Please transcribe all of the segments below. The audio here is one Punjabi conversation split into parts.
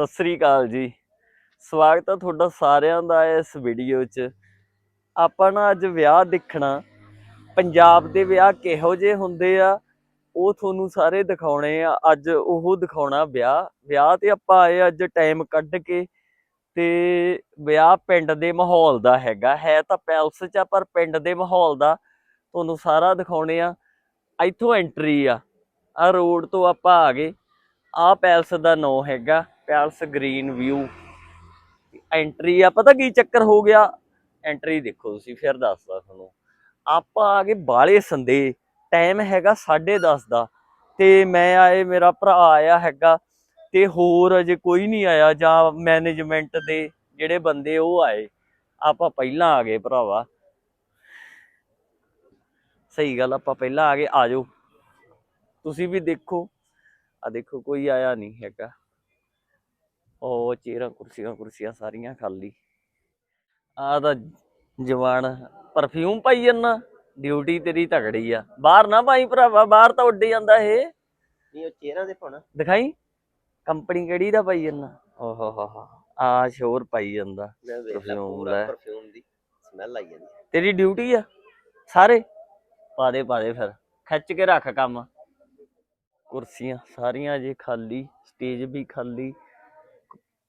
ਸਤਿ ਸ੍ਰੀ ਅਕਾਲ ਜੀ। ਸਵਾਗਤ ਹੈ ਤੁਹਾਡਾ ਸਾਰਿਆਂ ਦਾ ਇਸ ਵੀਡੀਓ 'ਚ। ਆਪਾਂ ਨਾ ਅੱਜ ਵਿਆਹ ਦੇਖਣਾ। ਪੰਜਾਬ ਦੇ ਵਿਆਹ ਕਿਹੋ ਜਿਹੇ ਹੁੰਦੇ ਆ, ਉਹ ਤੁਹਾਨੂੰ ਸਾਰੇ ਦਿਖਾਉਣੇ ਆ। ਅੱਜ ਉਹ ਦਿਖਾਉਣਾ ਵਿਆਹ। ਵਿਆਹ ਤੇ ਆਪਾਂ ਆਏ ਅੱਜ ਟਾਈਮ ਕੱਢ ਕੇ। ਤੇ ਵਿਆਹ ਪਿੰਡ ਦੇ ਮਾਹੌਲ ਦਾ ਹੈਗਾ। ਹੈ ਤਾਂ ਪੈਲਸ 'ਚ ਆ, ਪਰ ਪਿੰਡ ਦੇ ਮਾਹੌਲ ਦਾ ਤੁਹਾਨੂੰ ਸਾਰਾ ਦਿਖਾਉਣੇ ਆ। ਇੱਥੋਂ ਐਂਟਰੀ ਆ। ਆ ਰੋਡ ਤੋਂ ਆਪਾਂ ਆ ਗਏ। ਆ ਪੈਲਸ ਦਾ ਨਾਂ ਹੈਗਾ, ਪੈਲਸ ਗ੍ਰੀਨ ਵਿਊ। ਐਂਟਰੀ ਆ, ਪਤਾ ਕੀ ਚੱਕਰ ਹੋ ਗਿਆ? ਐਂਟਰੀ ਦੇਖੋ ਤੁਸੀਂ, ਫਿਰ ਦੱਸਦਾ ਤੁਹਾਨੂੰ। ਆਪਾਂ ਆ ਗਏ ਬਾਲੇ ਸੰਦੇ ਟਾਈਮ ਹੈਗਾ 10:30 ਦਾ। ਤੇ ਮੈਂ ਆਏ, ਮੇਰਾ ਭਰਾ ਆਇਆ ਹੈਗਾ, ਤੇ ਹੋਰ ਅਜੇ ਕੋਈ ਨਹੀਂ ਆਇਆ, ਜਾਂ ਮੈਨੇਜਮੈਂਟ ਦੇ ਜਿਹੜੇ ਬੰਦੇ ਉਹ ਆਏ। ਆਪਾਂ ਪਹਿਲਾਂ ਆ ਗਏ ਭਰਾਵਾ। ਸਹੀ ਗੱਲ, ਆਪਾਂ ਪਹਿਲਾਂ ਆ ਗਏ ਆਜੋ ਤੁਸੀਂ ਵੀ ਦੇਖੋ। ਆ ਦੇਖੋ ਕੋਈ ਆਇਆ ਨਹੀਂ ਹੈਗਾ। ਉਹ ਚੇਅਰਾਂ ਕੁਰਸੀਆਂ ਕੁਰਸੀਆਂ ਸਾਰੀਆਂ ਖਾਲੀ। ਆ ਤਾਂ ਜਵਾਨ ਪਰਫਿਊਮ ਪਾਈ ਜੰਨਾ ਡਿਊਟੀ ਤੇਰੀ ਤਗੜੀ ਆ। ਬਾਹਰ ਨਾ ਪਾਈ ਭਰਾਵਾ ਬਾਹਰ ਤਾਂ ਉੱਡ ਜਾਂਦਾ ਇਹ। ਨਹੀਂ ਉਹ ਚਿਹਰਾ ਦੇ ਪਾਉਣਾ ਦਿਖਾਈ? ਕੰਪਨੀ ਕਿਹੜੀ ਦਾ ਪਾਈ ਜੰਨਾ ਓਹ ਹੋ ਹੋ। ਆ ਸ਼ੋਰ ਪਾਈ ਜਾਂਦਾ ਮੈਂ ਵੇਖ ਲਾ Perfume ਪੂਰਾ ਲੈ। ਪਰਫਿਊਮ ਦੀ ਸਮੈਲ ਆਈ ਜਾਂਦੀ ਤੇਰੀ ਡਿਊਟੀ ਆ? ਸਾਰੇ? ਪਾ ਦੇ ਪਾ ਦੇ ਫਿਰ। ਖਿੱਚ ਕੇ ਰੱਖ ਕੰਮ। ਕੁਰਸੀਆਂ ਸਾਰੀਆਂ ਅਜੇ ਖਾਲੀ ਸਟੇਜ ਵੀ ਖਾਲੀ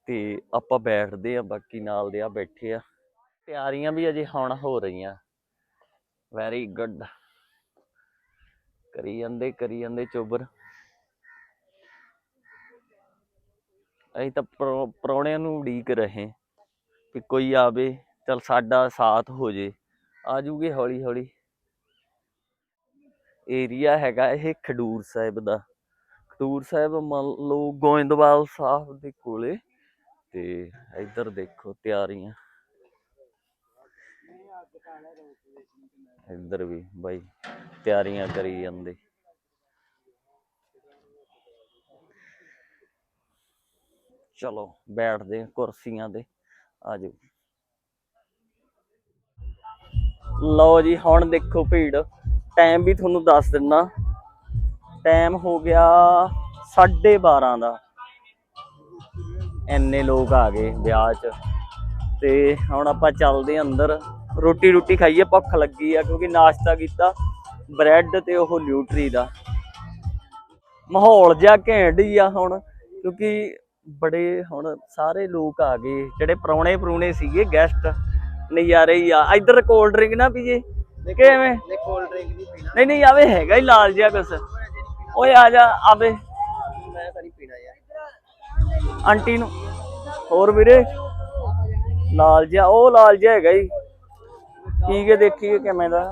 ਤੇ ਆਪਾਂ ਬੈਠਦੇ ਆ ਬਾਕੀ ਨਾਲ ਦੇ ਆ ਬੈਠੇ ਆ। ਤਿਆਰੀਆਂ ਵੀ ਅਜੇ ਹੁਣ ਹੋ ਰਹੀਆਂ। ਵੈਰੀ ਗੁੱਡ ਕਰੀ ਜਾਂਦੇ ਕਰੀ ਜਾਂਦੇ ਚੋਬਰ ਅਸੀਂ ਤਾਂ ਪ੍ਰੋ- ਪ੍ਰਾਹੁਣਿਆਂ ਨੂੰ ਉਡੀਕ ਰਹੇ ਕਿ ਕੋਈ ਆਵੇ, ਚਲ ਸਾਡਾ ਸਾਥ ਹੋ ਜੇ। ਆ ਜੂਗੇ ਹੌਲੀ ਹੌਲੀ ਏਰੀਆ ਹੈਗਾ ਇਹ ਖਡੂਰ ਸਾਹਿਬ ਦਾ। ਖਡੂਰ ਸਾਹਿਬ ਮੰਨ ਲਓ ਗੋਇੰਦਵਾਲ ਸਾਹਿਬ ਦੇ ਕੋਲੇ। ਤੇ ਇੱਧਰ ਦੇਖੋ ਤਿਆਰੀਆਂ। ਇੱਧਰ ਵੀ ਬਾਈ ਤਿਆਰੀਆਂ ਕਰੀ ਜਾਂਦੇ। ਚਲੋ ਬੈਠਦੇ ਕੁਰਸੀਆਂ ਤੇ। ਆ ਜਾਓ ਲਓ ਜੀ, ਹੁਣ ਦੇਖੋ ਭੀੜ। ਟਾਈਮ ਵੀ ਤੁਹਾਨੂੰ ਦੱਸ ਦਿੰਨਾ। ਟਾਈਮ ਹੋ ਗਿਆ 12:30 ਦਾ। ਇੰਨੇ ਲੋਕ ਆ ਗਏ ਵਿਆਹ 'ਚ। ਤੇ ਹੁਣ ਆਪਾਂ ਚੱਲਦੇ ਅੰਦਰ। ਰੋਟੀ ਰੋਟੀ ਖਾਈਏ ਭੁੱਖ ਲੱਗੀ ਆ ਕਿਉਂਕਿ ਨਾਸ਼ਤਾ ਕੀਤਾ ਬ੍ਰੈਡ ਤੇ ਉਹ ਨਿਊਟਰੀ ਦਾ। ਮਾਹੌਲ ਜਿਹਾ ਘੈਂਟ ਹੀ ਆ ਹੁਣ ਕਿਉਂਕਿ ਬੜੇ ਹੁਣ ਸਾਰੇ ਲੋਕ ਆ ਗਏ ਜਿਹੜੇ ਪ੍ਰਾਹੁਣੇ ਪਰੂਣੇ ਸੀਗੇ ਗੈਸਟ ਨਜ਼ਾਰੇ ਹੀ ਆ। ਇੱਧਰ ਕੋਲਡ ਡਰਿੰਕ ਨਾ ਪੀਏ ਕਿਵੇਂ? ਨੇ ਕੋਲਡ ਡਰਿੰਕ ਨਹੀਂ ਪੀਣਾ। ਨਹੀਂ ਨਹੀਂ ਆਵੇ ਹੈਗਾ ਹੀ ਲਾਲ ਜਿਹਾ ਕੁਛ। ਓਏ ਆ ਜਾ ਆਵੇ। ਮੈਂ ਤਾਂ ਨਹੀਂ ਪੀਣਾ ਯਾਰ। ਆਂਟੀ ਨੂੰ। ਹੋਰ ਵੀਰੇ? ਲਾਲ ਜਿਹਾ ਉਹ ਲਾਲ ਜਿਹਾ ਹੈਗਾ ਹੀ ਪੀ ਕੇ ਦੇਖੀਏ ਕਿਵੇਂ ਦਾ।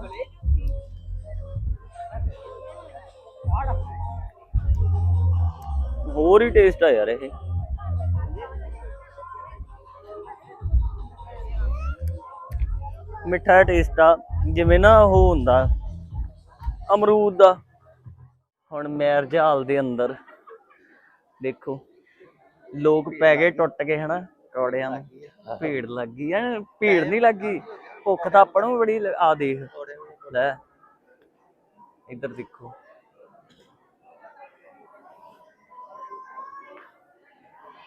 ਹੋਰ ਹੀ ਟੇਸਟ ਆ ਯਾਰ ਇਹ। ਮਿੱਠਾ ਟੇਸਟ ਆ ਜਿਵੇਂ ਨਾ ਉਹ ਹੁੰਦਾ ਅਮਰੂਦ ਦਾ। ਹੁਣ ਮੈਰਜ ਹਾਲ ਦੇ ਅੰਦਰ। ਦੇਖੋ ਲੋਕ ਪੈ ਗਏ ਟੁੱਟ ਗਏ ਹਨਾ ਕੌੜਿਆਂ ਨੂੰ। ਭੀੜ ਲੱਗ ਗਈ ਐ ਭੀੜ ਨਹੀਂ ਲੱਗੀ। ਭੁੱਖ ਤਾਂ ਆਪਾਂ ਨੂੰ ਬੜੀ ਆ ਦੇਖ। ਲੈ ਇੱਧਰ ਦੇਖੋ।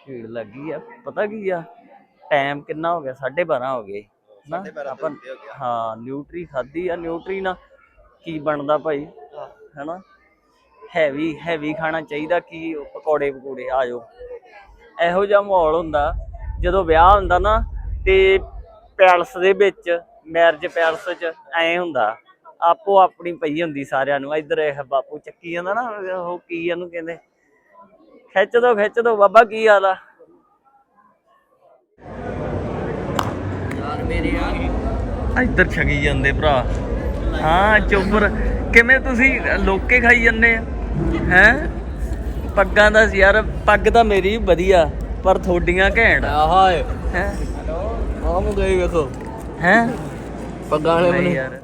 ਭੀੜ ਲੱਗੀ ਆ ਪਤਾ ਕੀ ਆ? ਟਾਈਮ ਕਿੰਨਾ ਹੋ ਗਿਆ? 12:30 ਹੋ ਗਏ। ਨਾ ਆਪਾਂ ਹੋ ਨਿਊਟਰੀ ਖਾਧੀ ਆ। ਨਿਊਟਰੀ ਨਾਲ ਕੀ ਬਣਦਾ ਭਾਈ? ਹੈਨਾ? ਹੈਵੀ ਹੈਵੀ ਖਾਣਾ ਚਾਹੀਦਾ ਕੀ ਪਕੌੜੇ ਪਕੌੜੇ ਆ ਜਾਓ। ਇਹੋ ਜਿਹਾ ਮਾਹੌਲ ਹੁੰਦਾ। ਜਦੋਂ ਵਿਆਹ ਹੁੰਦਾ ਨਾ ਤੇ ਪੈਲਸ ਦੇ ਵਿੱਚ ਮੈਰਿਜ ਪੈਲਸ 'ਚ ਐ ਹੁੰਦਾ। ਆਪੋ ਆਪਣੀ ਪਈ ਹੁੰਦੀ ਸਾਰਿਆਂ ਨੂੰ। ਇੱਧਰ ਇਹ ਬਾਪੂ ਚੱਕੀ ਜਾਂਦਾ ਨਾ ਉਹ ਕੀ ਇਹਨੂੰ ਕਹਿੰਦੇ? ਖਿੱਚ ਦੋ ਖਿੱਚ ਦੋ ਬਾਬਾ ਕੀ ਹਾਲ ਆ? ਯਾਰ ਮੇਰੇ ਆ। ਇੱਧਰ ਛਗੀ ਜਾਂਦੇ ਭਰਾ। ਹਾਂ ਚੁੱਪਰ ਕਿਵੇਂ ਤੁਸੀਂ ਲੋਕੇ ਖਾਈ ਜਾਂਦੇ ਆ? ਹੈ? ਪੱਗਾਂ ਦਾ ਯਾਰ ਪੱਗ ਤਾਂ ਮੇਰੀ ਵਧੀਆ ਪਰ ਥੋਡੀਆਂ ਘੈਂਟ। ਹਾਏ। ਹੈ? ਆ ਮੁ ਗਈ ਵੇਖੋ। ਹੈ? ਪੱਗਾਂ ਨਹੀਂ ਯਾਰ।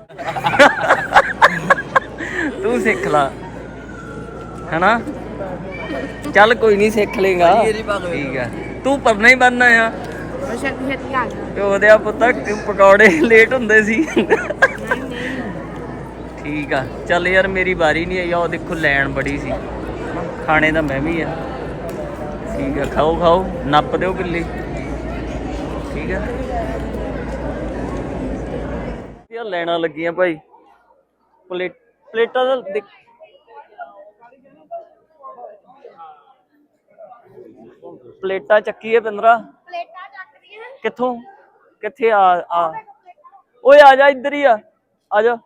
ਤੂੰ ਸਿੱਖ ਲਾ। ਹੈਨਾ? ਚੱਲ ਕੋਈ ਨਹੀਂ ਸਿੱਖ ਲੇਗਾ। ਠੀਕ ਆ। ਤੂੰ ਪਰਨਾ ਹੀ ਬੰਨਣਾ ਆ ਅੱਛਾ ਕਿਸੇ ਦੀ ਗੱਲ ਤੇ ਉਹਦੇ ਆ ਪੁੱਤਾ ਪਕੌੜੇ ਲੇਟ ਹੁੰਦੇ ਸੀ। ਠੀਕ ਆ। ਚੱਲ ਯਾਰ ਮੇਰੀ ਵਾਰੀ ਨਹੀਂ ਆਈ। ਆ ਉਹ ਦੇਖੋ ਲੈਣ ਬੜੀ ਸੀ। ਖਾਣੇ ਦਾ ਮੈਂ ਵੀ ਆ। ਠੀਕ ਹੈ ਖਾਓ ਖਾਓ। ਨੱਪ ਦਿਓ ਕਿੱਲੀ। ਠੀਕ ਹੈ ਇਹ ਲੈਣਾ ਲੱਗੀਆਂ ਭਾਈ। ਪਲੇਟ ਪਲੇਟਾਂ ਦਾ ਦੇਖ- ਪਲੇਟਾਂ ਚੱਕੀ ਹੈ ਪਿੰਦਰਾ। ਪਲੇਟਾਂ ਚੱਕਦੀਆਂ ਕਿੱਥੋਂ? ਕਿੱਥੇ ਆ ਆ। ਓਏ ਆ ਜਾ ਇੱਧਰ ਹੀ ਆ। ਆ ਜਾ।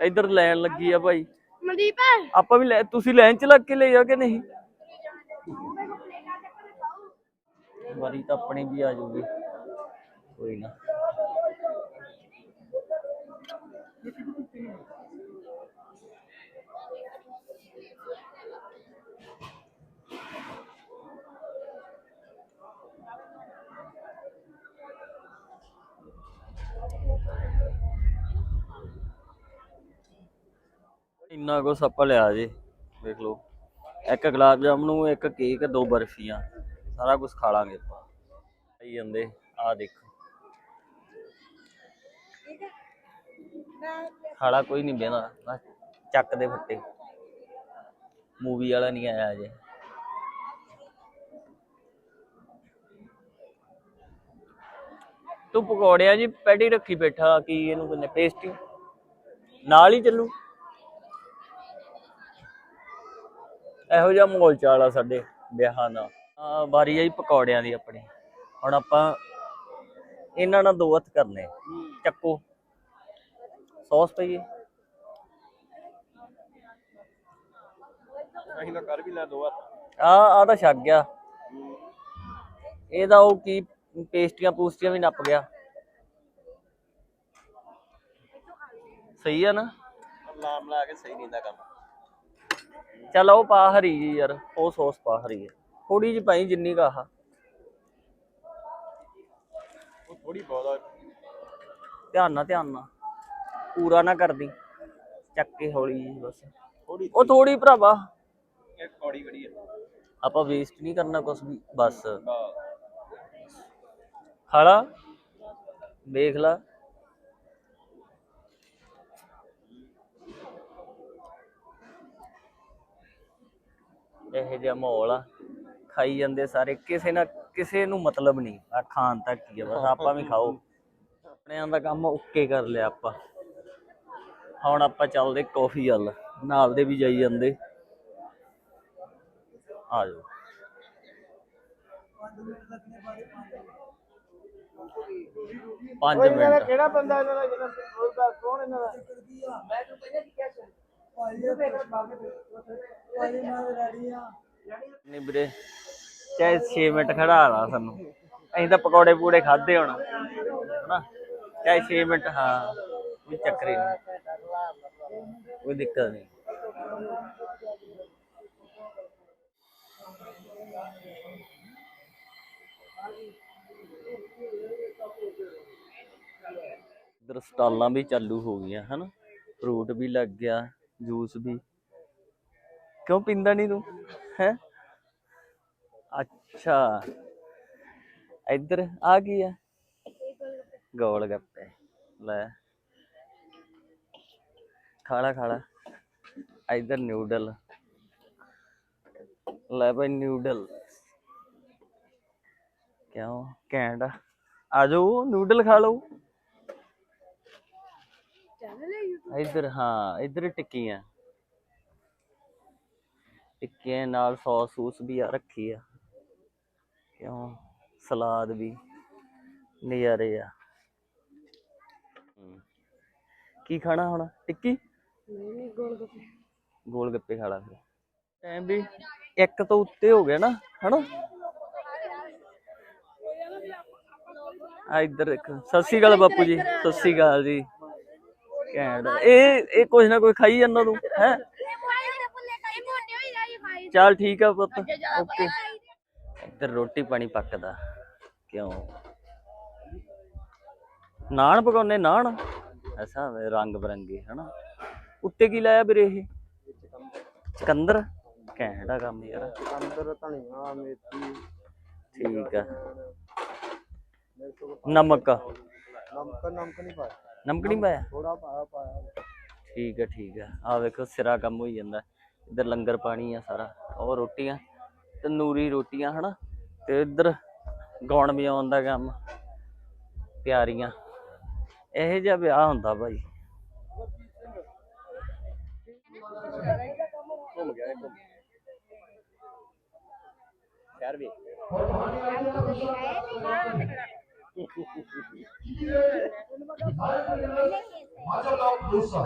ਇੱਧਰ ਲੈਣ ਲੱਗੀ ਆ ਭਾਈ। ਮਨਦੀਪ। ਆਪਾਂ ਵੀ ਲੈ ਤੁਸੀਂ ਲਾਈਨ ਚ ਲੱਗ ਕੇ ਲੈ ਜਾ ਕਿ ਨਹੀਂ? ਵਾਰੀ ਤਾਂ ਆਪਣੀ ਵੀ ਆ ਜੂਗੀ। ਕੋਈ ਨਾ। ਇੰਨਾ ਕੁਛ ਆਪਾਂ ਲਿਆ ਜੀ ਦੇਖ ਲਓ। ਇੱਕ ਗੁਲਾਬ ਜਾਮਨੂ ਇੱਕ ਕੇਕ, ਦੋ ਬਰਫੀਆਂ, ਸਾਰਾ ਕੁਝ ਖਾ ਲਾਂਗੇ ਆਪਾਂ। ਆਈ ਜਾਂਦੇ ਆ ਦੇਖੋ। ਖਾਲਾ ਕੋਈ ਨਹੀਂ ਬਹਿਣਾ ਬਸ ਚੱਕ ਦੇ ਫੱਟੇ। ਮੂਵੀ ਵਾਲਾ ਨਹੀਂ ਆਇਆ ਅਜੇ। ਤੂੰ ਪਕੌੜਿਆਂ ਜੀ ਪੈਟੀ ਰੱਖੀ ਬੈਠਾ, ਕੀ ਇਹਨੂੰ ਕਹਿੰਦੇ ਪੇਸਟੀ ਨਾਲ ਹੀ ਚੱਲੂ। ਇਹੋ ਜਿਹਾ ਮਾਹੌਲ ਚਾਲ ਆ ਸਾਡੇ ਵਿਆਹਾਂ ਦਾ। ਆ ਵਾਰੀ ਆਈ ਪਕੌੜਿਆਂ ਦੀ ਆਪਣੀ। ਹੁਣ ਆਪਾਂ ਇਹਨਾਂ ਨਾਲ ਦੋ ਹੱਥ ਕਰਨੇ। ਚੱਕੋ। ਸੌਸ ਪਈਏ। ਅਸੀਂ ਤਾਂ ਕਰ ਵੀ ਲੈ ਦੋ ਆ ਆ ਤਾਂ ਛੱਗ ਗਿਆ। ਇਹਦਾ ਉਹ ਕੀ ਪੇਸਟੀਆਂ ਪੂਸਟੀਆਂ ਵੀ ਨੱਪ ਗਿਆ। ਸਹੀ ਆ ਨਾ? ਲਾਮ ਲਾ ਕੇ ਸਹੀ ਨਹੀਂ ਦਾ ਕੰਮ। ਚੱਲ ਉਹ ਪਾ ਹਰੀ ਜੀ ਯਾਰ ਉਹ ਸੌਸ ਪਾ ਹਰੀ ਹੈ ਥੋੜੀ ਜਿਹੀ ਪਾਈ ਜਿੰਨੀ ਕਾ ਆਹ। ਉਹ ਥੋੜੀ ਬਹੁਤ ਧਿਆਨ ਨਾਲ ਧਿਆਨ ਨਾਲ। ਪੂਰਾ ਨਾ ਕਰਦੀ। ਚੱਕ ਕੇ ਹੌਲੀ ਜੀ ਬਸ। ਥੋੜੀ ਉਹ ਥੋੜੀ ਭਰਾਵਾ। ਇੱਕ ਕੌੜੀ ਕੜੀ ਹੈ ਆਪਾਂ ਵੇਸਟ ਨਹੀਂ ਕਰਨਾ ਕੁਛ ਵੀ ਬਸ। ਖਾਲਾ ਵੇਖ ਲਾ। ਇਹ ਜਿਹਾ ਮਾਹੌਲ ਆ। ਖਾਈ ਜਾਂਦੇ ਸਾਰੇ ਕਿਸੇ ਨਾ ਕਿਸੇ ਨੂੰ ਮਤਲਬ ਨਹੀਂ। ਆ ਖਾਣ ਤੱਕ ਹੀ ਆ ਬਸ ਆਪਾਂ ਵੀ ਖਾਓ। ਆਪਣਿਆਂ ਦਾ ਕੰਮ ਓਕੇ ਕਰ ਲਿਆ ਆਪਾਂ। ਹੁਣ ਆਪਾਂ ਚੱਲਦੇ ਕਾਫੀ ਵੱਲ। ਨਾਲ ਦੇ ਵੀ ਜਾਈ ਜਾਂਦੇ। ਆ ਜਾਓ। ਪੰਜ ਮਿੰਟ। ਕਿਹੜਾ ਬੰਦਾ ਇਹਨਾਂ ਦਾ ਜਿਹੜਾ ਕੌਣ ਇਹਨਾਂ ਦਾ? ਮੈਂ ਤੂੰ ਪਹਿਲਾਂ ਕੀ ਕਿਹਾ ਨਹੀਂ ਵੀਰੇ, ਚਾਹੇ 6 ਮਿੰਟ ਖੜਾ ਲਾ ਸਾਨੂੰ। ਅਸੀਂ ਤਾਂ ਪਕੌੜੇ ਪੂੜੇ ਖਾਦੇ ਹੁਣ, ਹਨਾ? ਚਾਹੇ 6 ਮਿੰਟ, ਹਾਂ, ਕੋਈ ਚੱਕਰ ਹੀ ਨਹੀਂ। ਕੋਈ ਦਿੱਕਤ ਨਹੀਂ। ਇਧਰ ਸਟਾਲਾਂ ਵੀ ਚਾਲੂ ਹੋ ਗਈਆਂ, ਹਨ? ਫਰੂਟ ਵੀ ਲੱਗ ਗਿਆ। ਜੂਸ ਵੀ। ਕਿਉਂ ਪੀਂਦਾ ਨਹੀਂ ਤੂੰ? ਹੈ? ਅੱਛਾ। ਇੱਧਰ ਆ ਕੀ ਆ? ਗੋਲ ਗੱਪੇ। ਲੈ। ਖਾਲਾ ਖਾਲਾ ਇੱਧਰ ਨਿਊਡਲ ਲੈ ਭਾਈ ਨਿਊਡਲ ਕਿਉਂ? ਘੈਂਟ ਆ। ਆ ਜਾਓ ਨਿਊਡਲ ਖਾ ਲਓ। ਇੱਧਰ ਹਾਂ ਇੱਧਰ ਟਿੱਕੀਆਂ। ਟਿੱਕੀਆਂ ਨਾਲ ਸੌਸ ਸੂਸ ਵੀ ਆ ਰੱਖੀ ਆ। ਕਿਉਂ? ਸਲਾਦ ਵੀ ਨਜ਼ਾਰੇ ਆ। ਕੀ ਖਾਣਾ ਹੁਣ ਟਿੱਕੀ? ਗੋਲ ਗੱਪੇ ਖਾ ਲਾ ਫਿਰ। ਟਾਈਮ ਵੀ ਇੱਕ ਤੋਂ ਉੱਤੇ ਹੋ ਗਿਆ ਨਾ ਹਨਾ? ਆ ਇੱਧਰ ਦੇਖੋ ਸਤਿ ਸ਼੍ਰੀ ਅਕਾਲ ਬਾਪੂ ਜੀ ਸਤਿ ਸ਼੍ਰੀ ਅਕਾਲ ਜੀ। ਘੈਂਟ ਇਹ ਇਹ ਕੁਛ ਨਾ ਕੋਈ ਖਾਈ ਜਾਂਦਾ ਤੂੰ ਹੈ? ਚੱਲ ਠੀਕ ਆ ਪੁੱਤ ਓਕੇ। ਇੱਧਰ ਰੋਟੀ ਪਾਣੀ ਪੱਕਦਾ ਕਿਉਂ? ਨਾਨ ਪਕਾਉਨੇ ਨਾਨ? ਐਸਾ ਰੰਗ ਬਰੰਗੇ ਹਨਾ? ਉੱਤੇ ਕੀ ਲਾਇਆ ਵੀਰੇ ਇਹ? ਚਕੰਦਰ ਘੈਂਟਾ ਕੰਮ ਯਾਰ। ਅੰਦਰ ਧਨੀਆ ਮੇਥੀ। ਠੀਕ ਆ। ਨਮਕ। ਨਮਕ ਨਮਕ ਨਹੀਂ ਪਾਇਆ। ਨਮਕ ਨਹੀਂ ਪਾਇਆ? ਥੋੜਾ ਪਾਇਆ ਪਾਇਆ ਠੀਕ ਹੈ ਠੀਕ ਹੈ ਆ ਵੇਖੋ ਸਿਰਾ ਕੰਮ ਹੋਈ ਜਾਂਦਾ। ਇੱਧਰ ਲੰਗਰ ਪਾਣੀ ਆ ਸਾਰਾ ਉਹ ਰੋਟੀਆਂ ਤੰਦੂਰੀ ਰੋਟੀਆਂ ਹਨਾ? ਤੇ ਇੱਧਰ ਗਾਉਣ ਵਜਾਉਣ ਦਾ ਕੰਮ ਤਿਆਰੀਆਂ। ਇਹੋ ਜਿਹਾ ਵਿਆਹ ਹੁੰਦਾ ਭਾਈ। ਘੁੰਮ ਗਿਆ ਘੁੰਮ ਸ਼ਹਿਰ ਵੀ।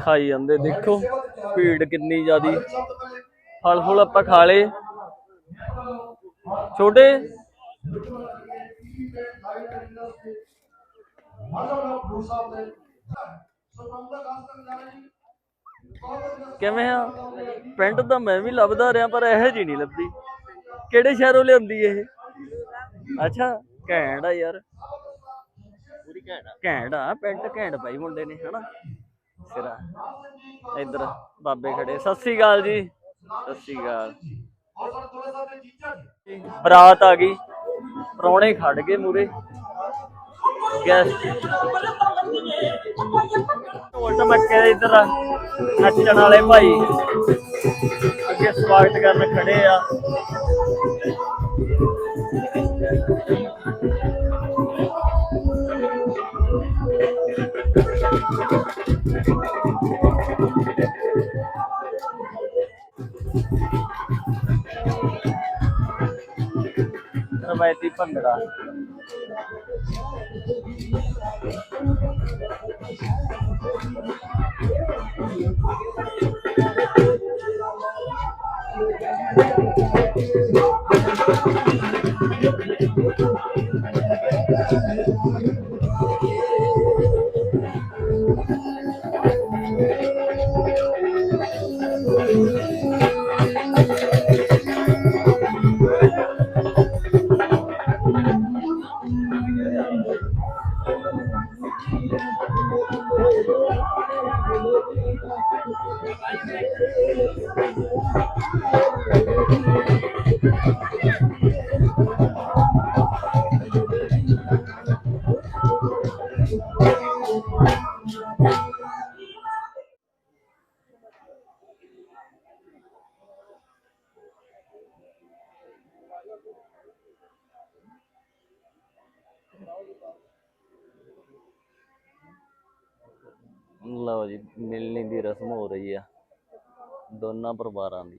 ਖਾਈ ਜਾਂਦੇ, ਦੇਖੋ, ਭੀੜ ਕਿੰਨੀ ਜ਼ਿਆਦੀ। ਫਲ ਫੁੱਲ ਆਪਾਂ ਖਾ ਲਏ। ਛੋਟੇ? ਕਿਵੇਂ ਆ? ਪਿੰਡ ਤਾਂ ਮੈਂ ਵੀ ਲੱਭਦਾ ਰਿਹਾ, ਪਰ ਇਹੋ ਜੀ ਨਹੀਂ ਲੱਭਦੀ। ਕਿਹੜੇ ਸ਼ਹਿਰੋਂ ਲਿਆਂਦੀ ਇਹ? ਅੱਛਾ, ਘੈਂਟ ਆ ਯਾਰ। ਪੂਰੀ ਘੈਂਟ ਆ ਘੈਂਟ ਆ ਪੈਂਟ ਘੈਂਟ ਪਾਈ ਮੁੰਡੇ ਨੇ, ਹਨਾ? ਸਿਰਾ। ਇੱਧਰ ਬਾਬੇ ਖੜੇ। ਸਤਿ ਸ੍ਰੀ ਅਕਾਲ ਜੀ। ਸਤਿ ਸ੍ਰੀ ਅਕਾਲ। ਬਰਾਤ ਆ ਗਈ। ਪ੍ਰਾਹੁਣੇ ਖੜ ਗਏ ਮੂਰੇ ਗੈਸਟ ਢੋਲ ਮੱਕੇ ਦੇ ਇੱਧਰ ਨੱਚਣ ਵਾਲੇ ਭਾਈ। ਅੱਗੇ ਸਵਾਗਤ ਕਰਨ ਖੜੇ ਆ। ਰਵਾਇਤੀ ਭੰਗੜਾ। ਲਓ ਜੀ ਮਿਲਣੀ ਦੀ ਰਸਮ ਹੋ ਰਹੀ ਆ ਦੋਨਾਂ ਪਰਿਵਾਰਾਂ ਦੀ।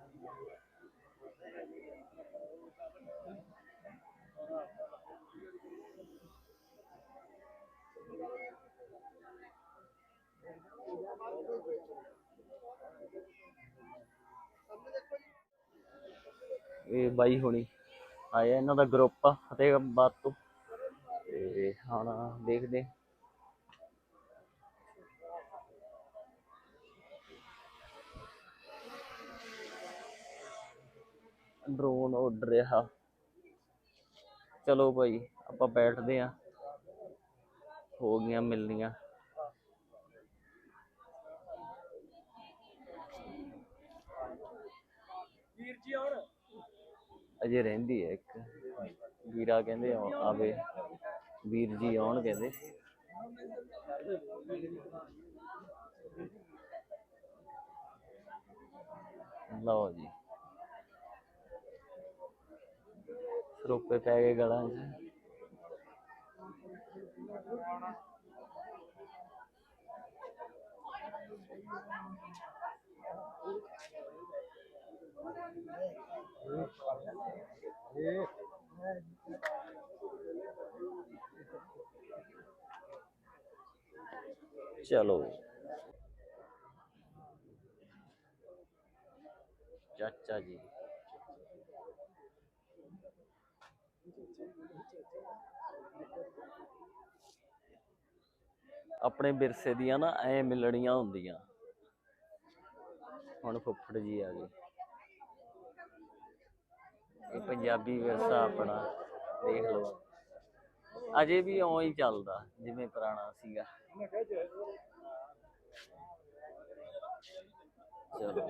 ਇਹ ਬਾਈ ਹੁਣੀ ਆਇਆ ਇਹਨਾਂ ਦਾ ਗਰੁੱਪ ਆ ਫਤਿਹਾਬਾਦ ਤੋਂ। ਤੇ ਹੁਣ ਦੇਖਦੇ ਡਰੋਨ ਉੱਡ ਰਿਹਾ। ਚਲੋ ਭਾਈ ਆਪਾਂ ਬੈਠਦੇ ਆ ਹੋ ਗਈਆਂ ਮਿਲਣੀਆਂ। ਵੀਰ ਜੀ ਆਉਣ। ਅਜੇ ਰਹਿੰਦੀ ਹੈ ਇੱਕ। ਵੀਰਾ ਕਹਿੰਦੇ ਆਵੇ। ਵੀਰ ਜੀ ਆਉਣ ਕਹਿੰਦੇ। ਲਓ ਜੀ। ਸਰੋਪੇ ਪੈ ਗਏ ਗਲਾਂ 'ਚ। ਚਲੋ ਚਾਚਾ ਜੀ। ਆਪਣੇ ਵਿਰਸੇ ਦੀਆਂ ਨਾ ਐ ਮਿਲਣੀਆਂ ਹੁੰਦੀਆਂ। ਹੁਣ ਫੁੱਫੜ ਜੀ ਆ ਗਏ। ਇਹ ਪੰਜਾਬੀ ਵਿਰਸਾ ਆਪਣਾ, ਦੇਖ ਲਓ। ਅਜੇ ਵੀ ਓਂ ਹੀ ਚੱਲਦਾ, ਜਿਵੇਂ ਪੁਰਾਣਾ ਸੀਗਾ। ਚਲੋ।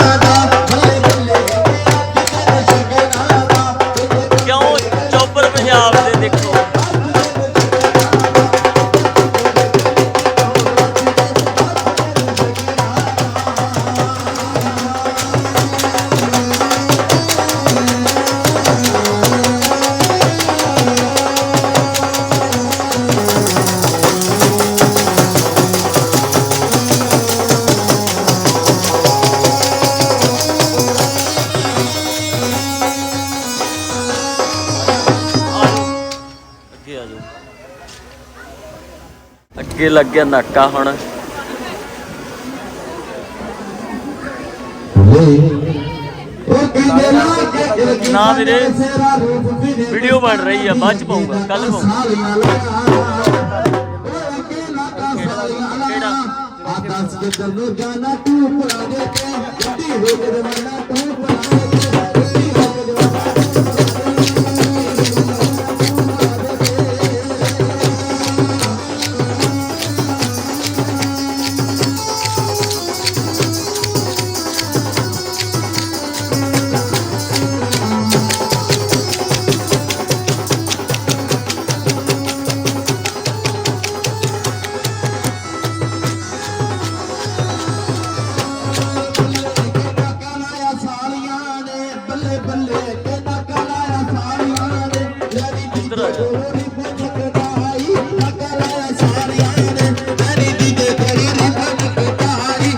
ਅੱਗੇ ਲੱਗ ਗਿਆ ਨਾਕਾ ਹੁਣ। ਨਾ ਵੀਰੇ ਵੀਡੀਓ ਬਣ ਰਹੀ ਆ ਬਾਅਦ ਚ ਪਾਉਂਗਾ ਕੱਲ ਪਾਉਂਗਾ ਆਕਾਸ਼ ਕੇ ਤੈਨੂੰ ਜਾਣਾ ਤੂੰ ਪੁਰਾਣੇ ਤੇ ਗੱਡੀ ਹੋ ਕੇ ਤੂੰ ਪੁਰਾਣੇ ਤੇ ਇੱਧਰ ਆ ਜਾ। ਗੋਰੀ ਫਟਕਦਾਈ ਕਲਾਇਆ ਸਾਲੀਆਂ ਨੇ ਯਾਰੀ ਦੀ ਗੋਰੀ ਫਟਕਦਾਈ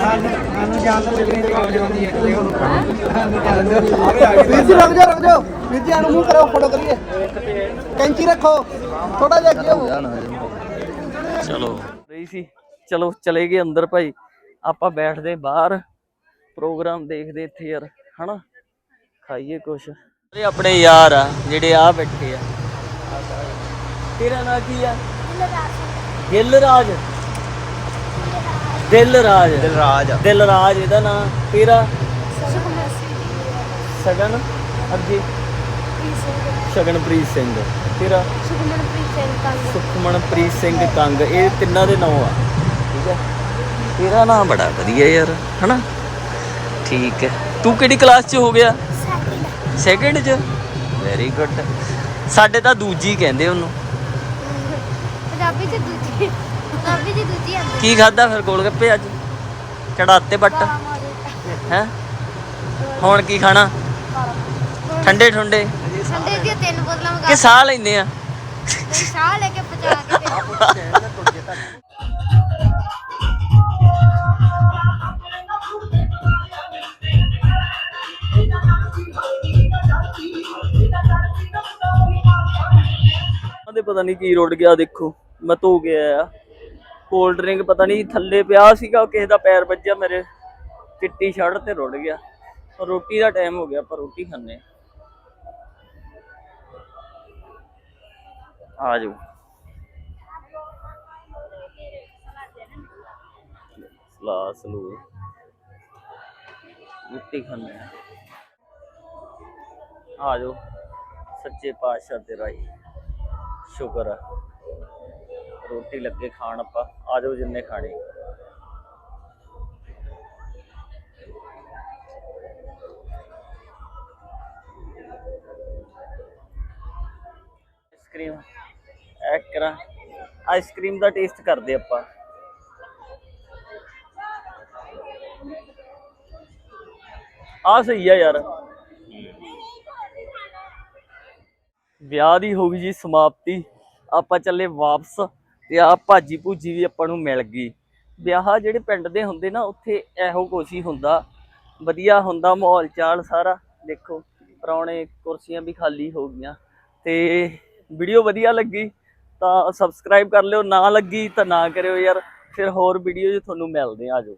ਕਲਾਇਆ ਸਾਲੀਆਂ ਨੇ ਕੈਂਜੀ ਬਾਕਸ ਲੈ ਗਈ ਹੈ ਨਵੀਂ ਵੀਰ ਜੀ ਰੁਕ ਜਾਓ ਰੁਕ ਜਾਓ। ਵੀਰ ਜੀ ਆਨੂੰ ਮੂੰਹ ਕਰੋ ਫੋਟੋ ਕਰੀਏ। ਕੈਂਚੀ ਰੱਖੋ ਥੋੜਾ ਜਿਹਾ ਅੱਗੇ ਹੋ ਚਲੋ। ਰਹੀ ਸੀ। ਚਲੋ ਚਲੇ ਗਏ ਅੰਦਰ ਭਾਈ। ਆਪਾਂ ਬੈਠਦੇ ਬਾਹਰ। ਪ੍ਰੋਗਰਾਮ ਦੇਖਦੇ ਇੱਥੇ ਯਾਰ ਹਨਾ? ਖਾਈਏ ਕੁਛ। ਇਹ ਆਪਣੇ ਯਾਰ ਆ ਜਿਹੜੇ ਆ ਬੈਠੇ ਆ। ਤੇਰਾ ਨਾਂ ਕੀ ਆ? ਦਿਲਰਾਜ ਦਿਲਰਾਜ। ਦਿਲਰਾਜ। ਦਿਲਰਾਜ ਇਹਦਾ ਨਾਂ ਤੇਰਾ ਸਗਨ। ਅੱਗੇ ਸ਼ਗਨਪ੍ਰੀਤ ਸਿੰਘ। ਤੇਰਾ ਸੁਖਮਨਪ੍ਰੀਤ ਸਿੰਘ ਕੰਗ। ਇਹ ਤਿੰਨਾਂ ਦੇ ਨਾਂ ਆ। ਠੀਕ ਹੈ ਤੇਰਾ ਨਾਮ ਬੜਾ ਵਧੀਆ ਯਾਰ ਹਨਾ? ਠੀਕ ਹੈ। ਤੂੰ ਕਿਹੜੀ ਕਲਾਸ 'ਚ ਹੋ ਗਿਆ? ਸੈਕਿੰਡ 'ਚ? ਵੈਰੀ ਗੁੱਡ ਸਾਡੇ ਤਾਂ ਦੂਜੀ ਕਹਿੰਦੇ ਉਹਨੂੰ। ਪੰਜਾਬੀ ਚ ਦੂਜੀ। ਦੂਜੀ ਆਂਦੀ ਕੀ ਖਾਦਾ ਫਿਰ ਗੋਲ ਗੱਪੇ ਅੱਜ? ਚੜਾਤੇ ਬੱਟ? ਹੈ? ਹੁਣ ਕੀ ਖਾਣਾ? ਠੰਡੇ ਠੰਡੇ? ਸੰਡੇ ਦੀਆਂ ਤਿੰਨ ਬੋਤਲਾਂ ਮੰਗਾ ਕਿ ਸਾਹ ਲੈਂਦੇ ਆ? ਸਾਹ ਲੈ ਕੇ ਪਚਾ ਕੇ ਉਹਦੇ ਪਤਾ ਨਹੀਂ ਕੀ ਰੁੜ ਗਿਆ ਦੇਖੋ। ਮੈਂ ਧੋ ਕੇ ਆਇਆ। ਕੋਲਡ ਡਰਿੰਕ ਪਤਾ ਨਹੀਂ ਥੱਲੇ ਪਿਆ ਸੀਗਾ, ਕਿਸੇ ਦਾ ਪੈਰ ਵੱਜਿਆ ਮੇਰੇ, ਚਿੱਟੀ ਸ਼ਰਟ ਤੇ ਰੁੜ ਗਿਆ। ਰੋਟੀ ਦਾ ਟਾਈਮ ਹੋ ਗਿਆ, ਆਪਾਂ ਰੋਟੀ ਖਾਣੇ ਆ ਜਾਓ। ਸਲਾਹ ਸਲੂ ਰੋਟੀ ਖਾਣੇ ਆ ਜਾਓ। ਸੱਚੇ ਪਾਤਸ਼ਾਹ ਤੇਰਾ ਹੀ ਸ਼ੁਕਰ ਆ। ਰੋਟੀ ਲੱਗੇ ਖਾਣ ਆਪਾਂ, ਆ ਜਾਓ ਜਿੰਨੇ ਖਾਣੇ। ਆਈਸਕ੍ਰੀਮ ਐ ਕਰਾਂ। ਆਈਸਕ੍ਰੀਮ ਦਾ ਟੇਸਟ ਕਰਦੇ ਆਪਾਂ। ਆ ਸਹੀ ਆ ਯਾਰ। ਵਿਆਹ ਦੀ ਹੋ ਗਈ ਜੀ ਸਮਾਪਤੀ। ਆਪਾਂ ਚੱਲੇ ਵਾਪਸ। ਤੇ ਆ ਭਾਜੀ ਭੂਜੀ ਵੀ ਆਪਾਂ ਨੂੰ ਮਿਲ ਗਈ। ਵਿਆਹ ਜਿਹੜੇ ਪਿੰਡ ਦੇ ਹੁੰਦੇ ਨਾ, ਉੱਥੇ ਇਹੋ ਕੁਛ ਹੀ ਹੁੰਦਾ। ਵਧੀਆ ਹੁੰਦਾ ਮਾਹੌਲ ਚਾਲ ਸਾਰਾ। ਦੇਖੋ, ਪੁਰਾਣੇ ਕੁਰਸੀਆਂ ਵੀ ਖਾਲੀ ਹੋ ਗਈਆਂ। ਤੇ ਵੀਡੀਓ ਵਧੀਆ ਲੱਗੀ ਤਾਂ ਸਬਸਕ੍ਰਾਈਬ ਕਰ ਲਿਓ। ਨਾ ਲੱਗੀ ਤਾਂ ਨਾ ਕਰਿਓ ਯਾਰ। ਫਿਰ ਹੋਰ ਵੀਡੀਓ 'ਚ ਤੁਹਾਨੂੰ ਮਿਲਦੇ ਆ ਆਜੋ